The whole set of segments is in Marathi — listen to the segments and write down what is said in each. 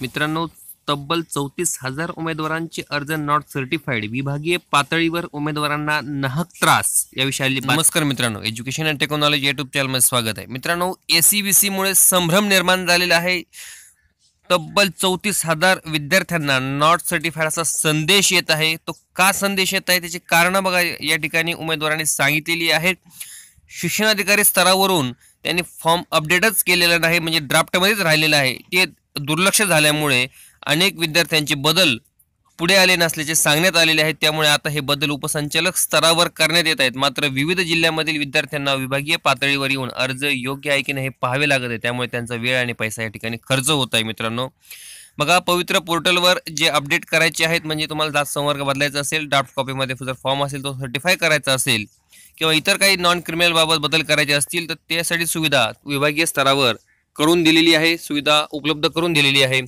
मित्रांनो तब्बल चौतीस हजार उमेदवारांचे अर्ज नॉट सर्टिफाईड विभागीय पातळीवर उमेदवारांना नाहक त्रास. या विषयाली नमस्कार मित्रांनो. एज्युकेशन अँड टेक्नॉलॉजी युट्यूब चॅनलमध्ये स्वागत आहे. मित्रांनो एसीबीसी मुळे संभ्रम निर्माण झालेला आहे. तब्बल चौतीस हजार विद्यार्थ्यांना नॉट सर्टिफाईड असा संदेश येत आहे. तो का संदेश येत आहे? त्याची कारणं बघा. या ठिकाणी उमेदवारांनी सांगितलेली आहेत. शिक्षणाधिकारी स्तरावरून त्यांनी फॉर्म अपडेटच केलेला नाही म्हणजे ड्राफ्टमध्येच राहिलेला आहे. ते दुर्लक्ष झाल्यामुळे अनेक विद्यार्थ्यांचे बदल पुढे आले नसल्याचे सांगण्यात आलेले आहेत. त्यामुळे आता हे बदल उपसंचालक स्तरावर करण्यात येत आहेत. मात्र विविध जिल्ह्यामधील विद्यार्थ्यांना विभागीय पातळीवर येऊन अर्ज योग्य आहे की नाही हे पाहावे लागत आहे. त्यामुळे त्यांचा वेळ आणि पैसा या ठिकाणी खर्च होत आहे मित्रांनो. बघा पवित्र पोर्टलवर जे अपडेट करायचे आहेत म्हणजे तुम्हाला जात संवर्ग बदलायचा असेल ड्राफ्ट कॉपीमध्ये जर फॉर्म असेल तो सर्टिफाय करायचा असेल किंवा इतर काही नॉन क्रिमिनल बाबत बदल करायचे असतील तर त्यासाठी सुविधा विभागीय स्तरावर करून दिलेली आहे सुविधा उपलब्ध करून दिलेली आहे.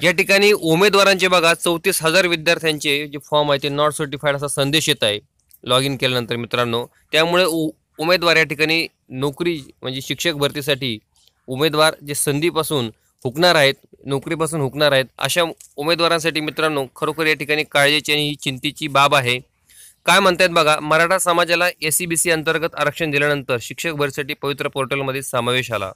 या ठिकाणी उमेदवारांचे बघा चौतीस हजार विद्यार्थ्यांचे जे फॉर्म आहे ते नॉट सर्टिफाईड असा संदेश येत आहे लॉग इन केल्यानंतर मित्रांनो. त्यामुळे उ उमेदवार या ठिकाणी नोकरी म्हणजे शिक्षक भरतीसाठी उमेदवार जे संधीपासून हुकणार आहेत नोकरीपासून हुकणार आहेत अशा उमेदवारांसाठी मित्रांनो खरोखर या ठिकाणी काळजीची आणि ही चिंतेची बाब आहे. काय म्हणतात बघा मराठा समाजाला एस सी बी सी अंतर्गत आरक्षण दिल्यानंतर शिक्षक भरतीसाठी पवित्र पोर्टलमध्ये समावेश आला.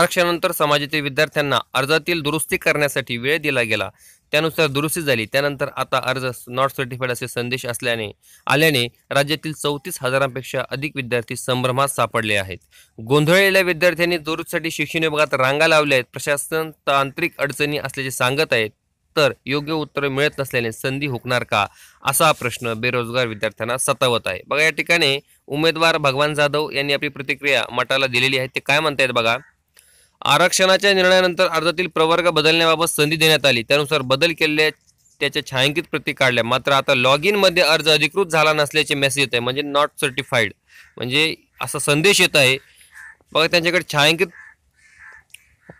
आरक्षणानंतर समाजातील विद्यार्थ्यांना अर्जातील दुरुस्ती करण्यासाठी वेळ दिला गेला. त्यानुसार दुरुस्ती झाली. त्यानंतर आता अर्ज नॉट सर्टिफाईड असे संदेश असल्याने आल्याने राज्यातील चौतीस हजारांपेक्षा अधिक विद्यार्थी संभ्रमात सापडले आहेत. गोंधळलेल्या विद्यार्थ्यांनी दुरुस्तीसाठी शिक्षण विभागात रांगा लावल्या आहेत. प्रशासन तांत्रिक अडचणी असल्याचे सांगत आहेत. तर योग्य उत्तर मिळत नसल्याने संधी हुकणार का? असा प्रश्न बेरोजगार विद्यार्थ्यांना सतावत आहे. बघा या ठिकाणी उमेदवार भगवान जाधव यांनी आपली प्रतिक्रिया मठाला दिलेली आहे. ते काय म्हणतायत बघा? आरक्षणाच्या निर्णयानंतर अर्जातील प्रवर्ग बदलण्याबाबत संधी देण्यात आली. त्यानुसार बदल केलेल्या त्याच्या छायांकित प्रती काढल्या. मात्र आता लॉग इनमध्ये अर्ज अधिकृत झाला नसल्याचे मेसेज येत आहे. म्हणजे नॉट सर्टिफाईड म्हणजे असा संदेश येत आहे. बघा त्यांच्याकडे छायांकित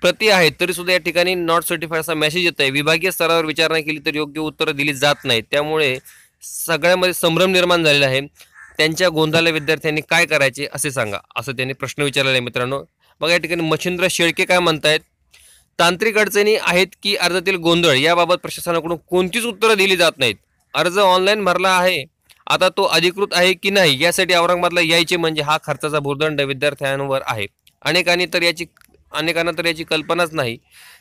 प्रती आहेत तरी सुद्धा या ठिकाणी नॉट सर्टिफाईड असा मेसेज येत आहे. विभागीय स्तरावर विचारणा केली तर योग्य उत्तरं दिली जात नाहीत. त्यामुळे सगळ्यामध्ये संभ्रम निर्माण झालेला आहे. त्यांच्या गोंधळाला विद्यार्थ्यांनी काय करायचे असे सांगा असं त्यांनी प्रश्न विचारलेला आहे मित्रांनो. बघा या ठिकाणी मच्छिंद्र शेळके काय म्हणतायत? तांत्रिक अडचणी आहेत की अर्जातील गोंधळ? याबाबत प्रशासनाकडून कोणतीच उत्तरं दिली जात नाहीत. अर्ज ऑनलाईन भरला आहे. आता तो अधिकृत आहे की नाही यासाठी औरंगाबादला यायचे म्हणजे हा खर्चाचा भूर्दंड विद्यार्थ्यांवर आहे. अनेकांनी तर याची अनेकांना तर याची कल्पनाच नाही.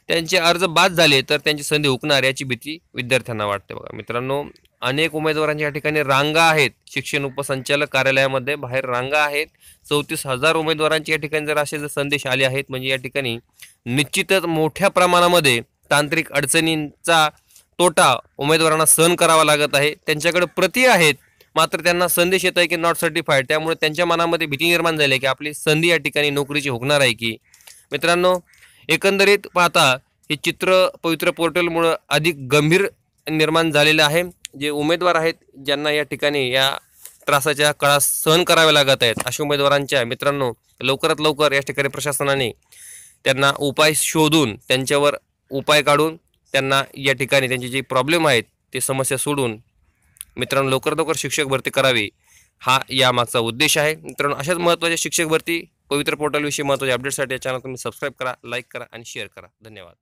त्यांचे अर्ज बाद झाले तर त्यांची संधी हुकणार याची भीती विद्यार्थ्यांना वाटते बघा. मित्रांनो अनेक उमेदवारांच्या या ठिकाणी रांगा आहेत. शिक्षण उपसंचालक कार्यालयामध्ये बाहेर रांगा आहेत. चौतीस हजार उमेदवारांच्या या ठिकाणी जर असे जर संदेश आले आहेत म्हणजे या ठिकाणी निश्चितच मोठ्या प्रमाणामध्ये तांत्रिक अडचणींचा तोटा उमेदवारांना सहन करावा लागत आहे. त्यांच्याकडे प्रती आहेत. मात्र त्यांना संदेश येत आहे की नॉट सर्टिफाईड त्यामुळे त्यांच्या मनामध्ये भीती निर्माण झाली आहे की आपली संधी या ठिकाणी नोकरीची होणार आहे की. मित्रांनो एकंदरीत पाहता हे चित्र पवित्र पोर्टलमुळं अधिक गंभीर निर्माण झालेलं आहे. जे उमेदवार आहेत ज्यांना या ठिकाणी या त्रासाच्या काळा सहन कराव्या लागत आहेत अशा उमेदवारांच्या मित्रांनो लवकरात लवकर या ठिकाणी प्रशासनाने त्यांना उपाय शोधून त्यांच्यावर उपाय काढून त्यांना या ठिकाणी त्यांचे जे प्रॉब्लेम आहेत ते समस्या सोडून मित्रांनो लवकरात लवकर शिक्षक भरती करावी हा यामागचा उद्देश आहे. मित्रांनो अशाच महत्त्वाच्या शिक्षक भरती पवित्र पोर्टलविषयी महत्त्वाच्या अपडेटसाठी या चॅनल तुम्ही सबस्क्राईब करा लाईक करा आणि शेअर करा. धन्यवाद.